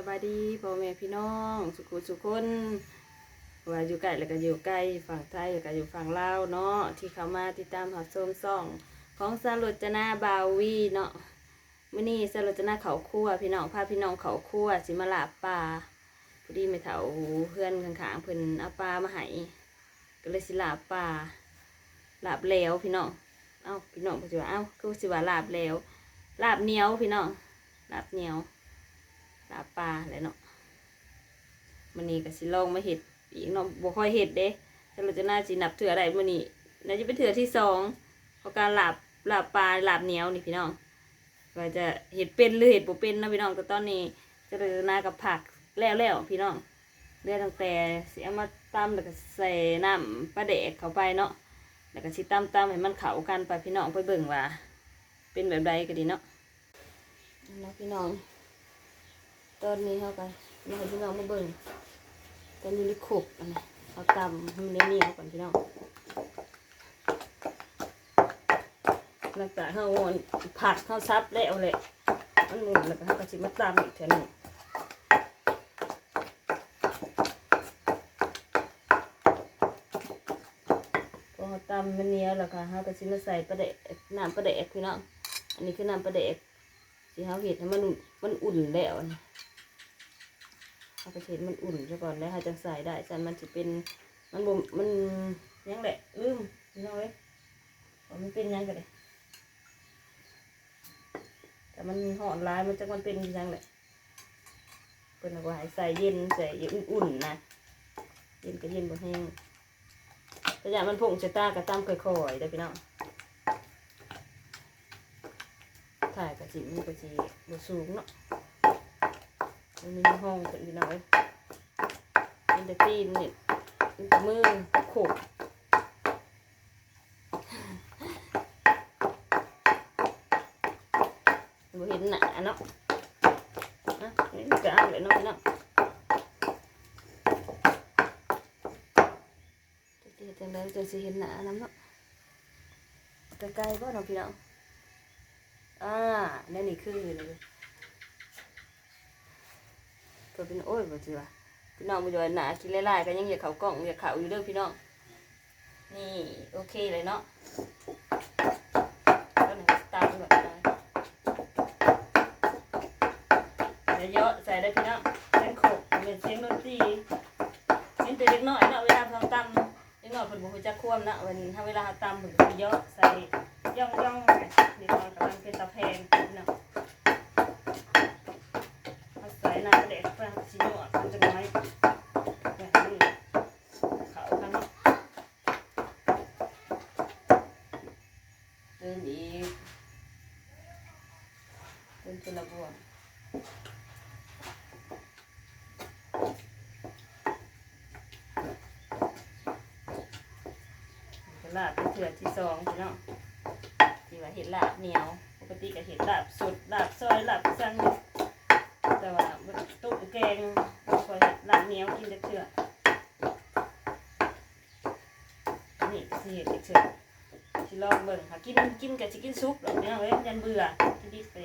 สบายดีพ่อแม่พี่น้อง สุขุสุขคนว่าอยู่ใกล้แล้วก็อยู่ใกล้ฝั่งไทยแล้วก็อยู่ฝั่งลาวเนาะที่เขามาติดตามหับชมซ่อง ของสรุจนาบาวีเนาะมื้อนี้สรุจนาเขาคั่วพี่น้องพาพี่น้องเขาคั่วสิมาลาปลาพอดีไม่เถาเพื่อนข้างๆเพิ่อนเอาปลามาให้ก็เลยสิลาปลาลาบแล้วพี่น้องเอ้าพี่น้องก็สิว่าเอ้าคือสิว่าลาบแล้วลาบเหนียวพี่น้องลาบเหนียว ลาปลาแหละเนาะมันนี้ก็สิลองมาเห็ดอีกเนาะบ่ค่อยเห็ดเด้แต่เราจะน่าสินับเถื่อได้มันนี้น่าจะเป็นเถื่อที่สองของการหลาบหลาบปลาหลาบเหนียวนี่พี่น้องก็จะเห็ดเป็นหรือเห็ดบ่เป็นนะพี่น้องแต่ตอนนี้จะเดินหน้ากับผักแล้วแล้วพี่น้องเรื่อตั้งแต่เสิเอามาตำแล้วก็ใส่น้ำปลาแดกเข้าไปเนาะแล้วก็สิตำตำให้มันเข้ากันไปพี่น้องไปเบิ่งว่า เป็นแบบใดก็ดีเนาะนะพี่น้อง ตอนนี้เขากันมาให้พี่น้องมาเบิ่งตอนนี้ลิขุกอันนะเอาตำให้มันเหนียวๆก่อนพี่น้องหลังจากเขาโอนผัดเขาซับแล้วเลยมันหมุนแล้วก็เขาก็สิมาตำอีกเท่านึงพอตำมันเนี้ยวแล้วก็เขาก็สิมาใส่ปลาเดกน้ำปลาเดกพี่น้อง อันนี้คือน้ำปลาเดกที่เขาเห็ดให้มันมันอุ่นแล้วนะ เอาไปเทมันอุ่นซะก่อนแล้วให้จังใส่ได้ใส่มันจะเป็นมันบ่มันยังแหละลืมพี่น้องเอ้ยมันเป็นยังกันเลยแต่มันหอนร้ายมันจะมันเป็นยังแหละเป็นอาไว้ใส่เย็นใส่ย็นอุ่นๆนะเย็นก็เย็นบ่แห้งแต่อย่างมันผงจะตากระตามค่อยๆได้พี่น้องถ่ายกระจิมันกระจิบสูงเนาะ มันมีห้องเป็นพี่น้อยเป็นต่ตีนเนี่ยเป็นต่มือโขกบ่เห็นหนาเนาะนะนี่มันก็เอาเลยเนาะพี่น้องจะเจอจังไดจะสิเห็นหนาน้ำเนาะใกล้ๆบ่เนาะพี่น้องอ่านั่นนี่คือเลย ตัวเป็นโอ้ยบ่จีว่าพี่น้องบ่จอยหนากินหลายๆก็ยังอยากเข้ากล้องอยากเข้าอยู่เด้อพี่น้องนี่โอเคเลยเนาะก็หนึ่งตามแบบนั้นเยอะใส่ได้พี่น้องแป้งโขกเป็นเสียงดนตรีนี่แต่เล็กน้อยเนาะเวลาเราตำเล็กน้อยเพิ่นบ่ฮู้จักควมนะวันนี้ถ้าเวลาเราตำเพิ่นก็สิเยอะใส่ย่องย่องเด็กน้อยกำลังเป็นตะแพงเน้อง เอาใส่ น้ำเด็กไปชิโน่มันจะน้อยแบบนี้เขากันเนาะเดินอีกเดินคนละบวกลาบเป็นเถื่อที่สองพี่น้องที่ว่าเห็ดลาบเหนียว ปกติก็เห็ดลาบสดลาบซอยลาบสั่ง แต่ว่าตุ๊กแกงคอยลาบเหนียวกินจะเชื่อนี่สิเห็ดเชื่อสิลองเบิ่งค่ะกินกินกับสิกินซุปหรอกเนี่ยเว้ยยันเบื่อกินดิบไป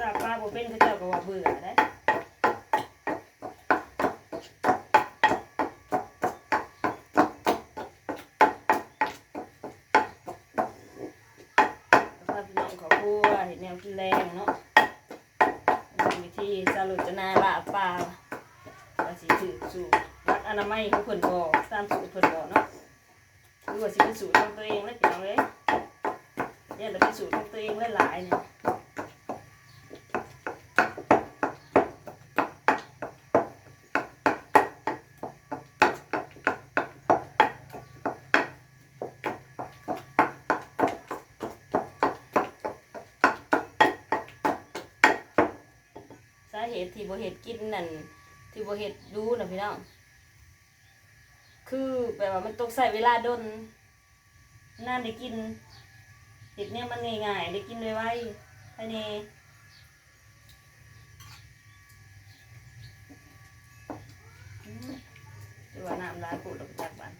ลาปลาบ่เป็นเขาเจ้าก็ว่าเบื่อได้พาพี่น้องเขอครัวเห็ด แรงเนาะวิธีสรุปจะนาลาปลาว่าสิถือสูตรรักอนามัยของเพิ่นบอกตามสูตรเพิ่นบอกเนาะหรือว่าสิเป็นสูตรของตัวเองแล้วพี่น้องเลยเนี่ยเราเป็นสูตรของตัวเองหลายๆเนี่ย สาเหตุที่บ่เฮ็ดกินนั่นที่บ่เฮ็ดดูนะพี่น้องคือแบบว่ามันต้องใช้เวลาดนนานได้กินเฮ็ดเนี่ยมันง่ายๆได้กินไวๆภายในอืมแต่ว่าน้ำลายปูดออกจากบ้าน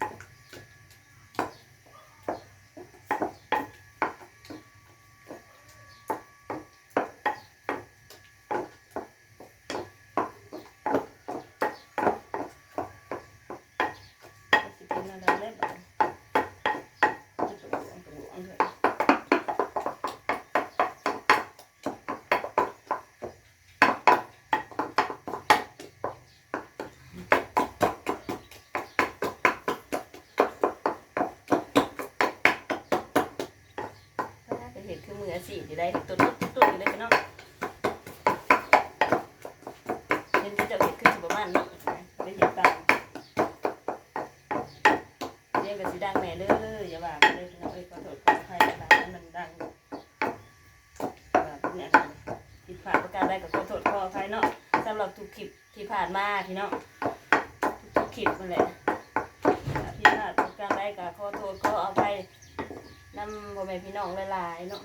ได้ตัวตุ๊ดตุ๊ดอยู่เลยพี่น้องเห็นที่เจะเห็นขึ้นสิประมาณนี้ได้เห็นตามเรียกกับสีดังแม่เด้ออย่าว่าไปเลยพี่น้องเอ้ยขอโทษขออภัยหลายๆมันดังแบบเนี่ยผิดพลาดประการใดก็ขอโทษขออภัยเนาะสำหรับ ทุกคลิปที่ผ่านมาพี่น้องทุกคลิปนั่นแหละพี่ผ่าดประการใดก็ขอโทษขออาไปนำพ่อแม่พี่น้องหลายๆเนาะ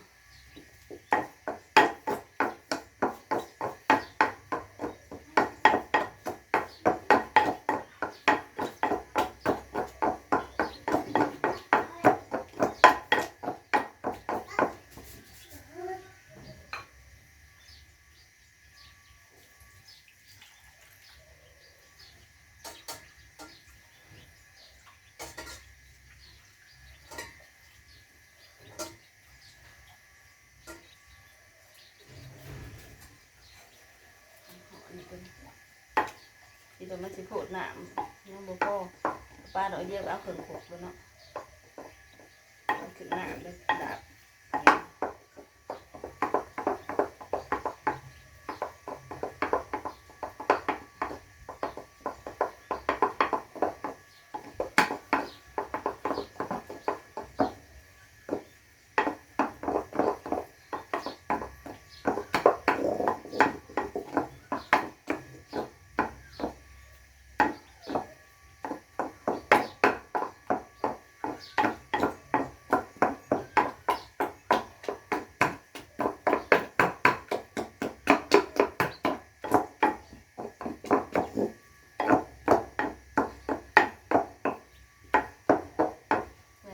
ที่ตัวมันสิโผดหนามน้องโบโก้ป้าดอกเดียวเอาเขินขวบแล้วเนาะเอาขึ้นหนามเลยดาบ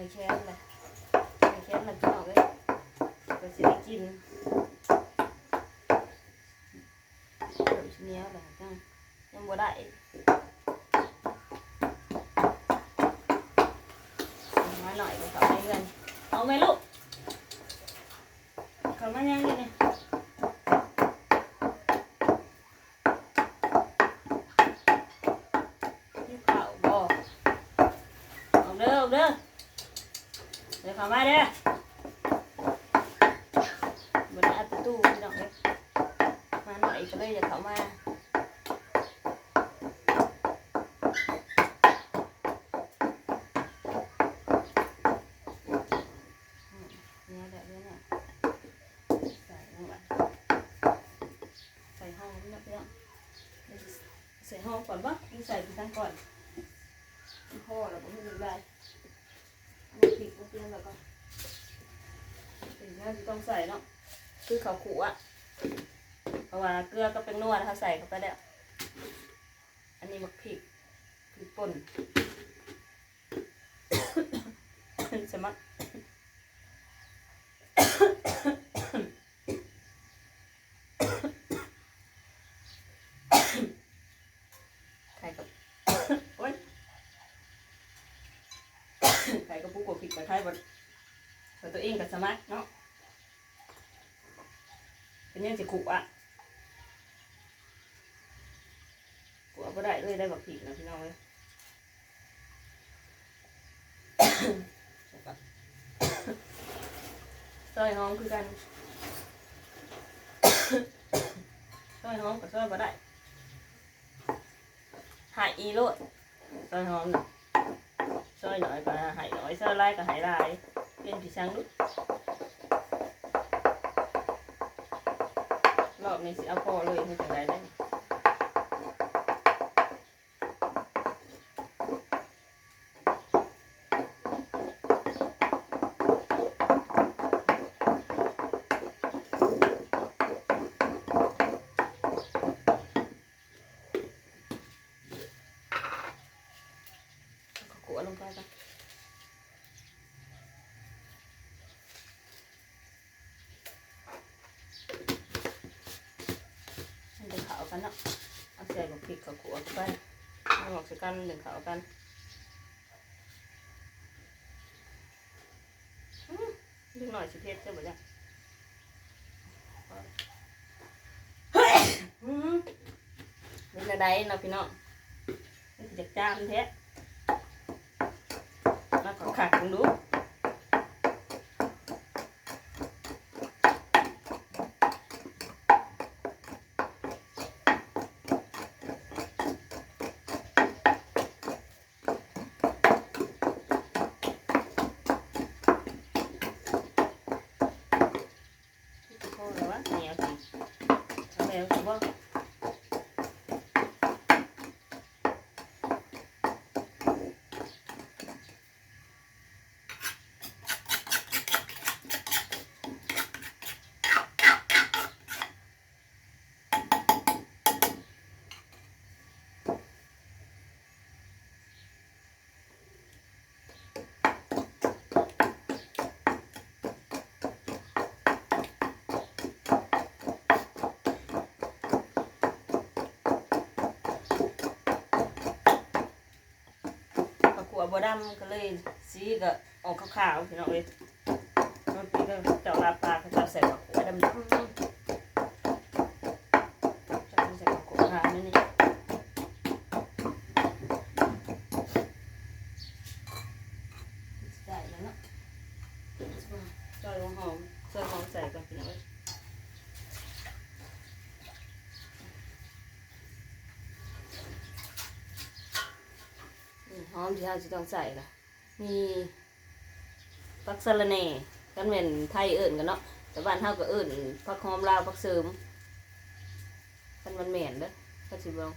ไงแค้นเลยไงแค้นมันพี่น้องเลยก็สิได้กิน เดี๋ยวชิ้นนี้แหละยังยังบ่ได้มาหน่อยก็เขาให้เงินเอาไหมลูกเขามายังเลยเนี่ยที่เขาบอกเอาเด้อเอาเด้อเดี๋ยวเข้ามาเด้อบนอัดประตู้พี่น้องเลยมาหน่อยก็เลยอย่าเข้ามาอืมเนี่ยแบบนี้เนี่ยใส่ลงไปใส่ห้องพี่น้องพี่น้องใส่ห้องก่อนปะนี่ใส่พี่ตั้ง ก่อนพ่อเราไม่รู้ได้อันนี้พริกเตรียมแล้วก็ถึงน่าจะต้องใส่เนาะคือเขาขู่อะเพราะว่าเกลือก็เป็นนวดนะคะใส่เข้าไปแล้วอันนี้มักพริกพริกป่น สมัครข่กับ โอ๊ย ไข่กับปุ๊กกั บพริกกับไข่บดแต่ตัวเองกับสมัครเนาะเป็นยังจะขู่อะขู่เอาได้เลยได้บักพริกนะพี่น้องเลยซอยห้อมคือกันซอยห้อมกับซอยบ่ได้หายอีโลดซอยห้อมน่ะ ซอยหน่อยก็หายหน่อยซอยลายก็หายลายเป็นผีช้างลุกรอบนี้สิเอาพอเลยให้จังไดได้ก็ขัวลงไปกันมันจะขาวกัน เนาะเอาใส่บักพริกกับขวเข้าไปเอาหมอกใส่กันเดึงขาวกันอืมดึงหน่อยสิเพชรจะบ่จ้ะเฮ้ยเป็นอะไรเนาะพี่น้องมันสิจะจามแท้มาขอขาดกันดู วถูกป่ะปลาขั วบัวดำก็เลยสีก็ออกขาวๆพี่น้องเอ้ยมันเป็นเจ้าลาปลาเขาจะใส่หัวดำๆเจ้าใส่ปลาขัวขาวนี่นี่ใส่แล้วเนาะจอยหอมซอยหอมใส่ก่อนพี่น้องเอ้ย อืมหอมที่เราจะต้องใส่ละมีผักสะระแหน่กันเป็นไทยเอิ่นกันเนาะแต่บ้านเฮาก็เอิ่นผักหอมลาวผักเสริมกันมันแม่นเด้อก็สิบอก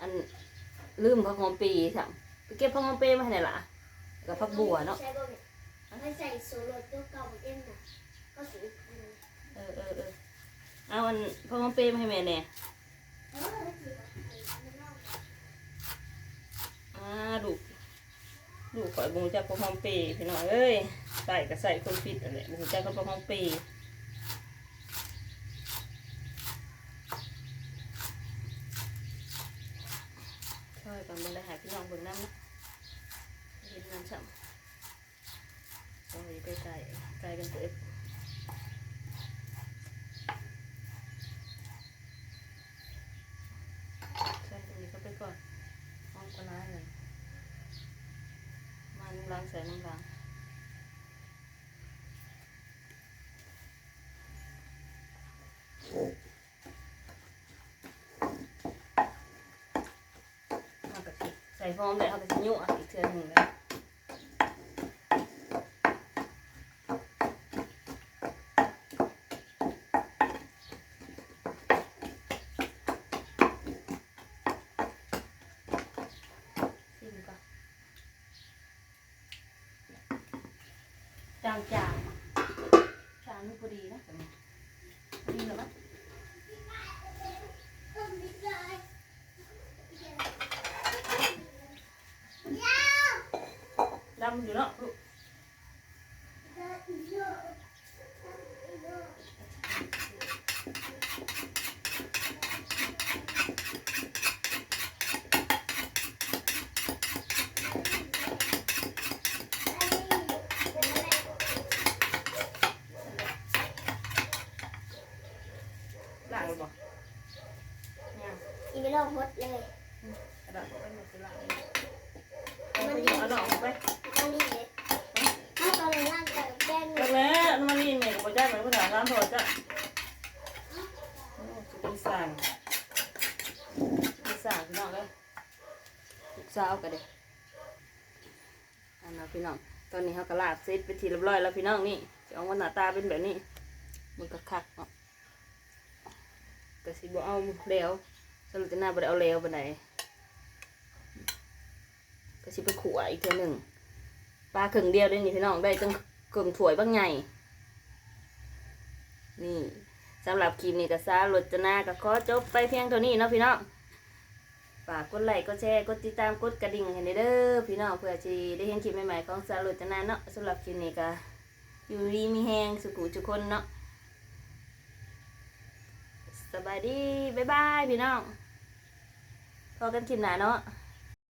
อันลืมผักหอมปีสั่งไปเก็บผักหอมปีมาให้ไหนล่ะกับผักบัวเนาะใช่ป่ะเนี่ยไม่ใส่โซโล่ตัวเก่าเอ็มนะก็สีอันนั้นเออเออเออเอาอันผักหอมปีมาให้แม่แหน่ เออสีแบบอันนั้น อ่าดูก ลูกข่อยบุงจักผักหอมปีพี่น้องเอ้ยใส่ก็ใส่คนผิดนั่นแหละบุงจักกับผักหอมปีช่วยกันเบิ่งได้หาพี่น้องเบิ่งน้ำนะเห็นน้ำฉ่ำต้องไปใกล้ๆใกล้กันเติบใช่ตรงนี้ก็ไปก่อนห้องก็ร้ายเลยมันล้างใส่น้ำล้างเอา กะทิใส่ฟองได้เอากะทิยุ่งอะอีกเทื่อหนึ่งเลยชิมก่อนจางจางจางนี่พอดีนะพอดีแล้วมั้ำอยู่เนาะลูกล้างเลยบ่เนี่ยอีไม่ลองพดเลย นภาษาร้านพอจ้ะจะเป็นสั่งเป็นสั่งพี่น้องเลยลูกสาวก็เด้อันนั้นพี่น้อง ตอนนี้เขากระลาบเสร็จไปทีเรียบร้อยแล้วพี่น้องนี่จะออกมาหน้าตาเป็นแบบนี้ มันก็คักเนาะแต่สิบ่เอาแล้วสรุปจะหน้าบ่ได้เอาแล้วปานใดก็สิไปขวอีกเทื่อหนึ่งปลาครึ่งเดียวได้นี่พี่น้องได้ตั้งครึ่งถ้วยบางใหญ่ นี่สำหรับคลิปนี้ก็ซาลจนาก็ขอจบไปเพียงเท่านี้เนาะพี่น้องฝากกดไลค์กดแชร์กดติดตามกดกระดิ่งให้เด้อพี่น้องเพื่อที่ได้เห็นคลิปใหม่ๆของสาลจนาเนาะสำหรับคลิปนี้ก็อยู่ดีมีแหงสุขุทุกคนเนาะสบายดีบ๊ายบายพี่น้องพอกันคลิปหน้าเนาะ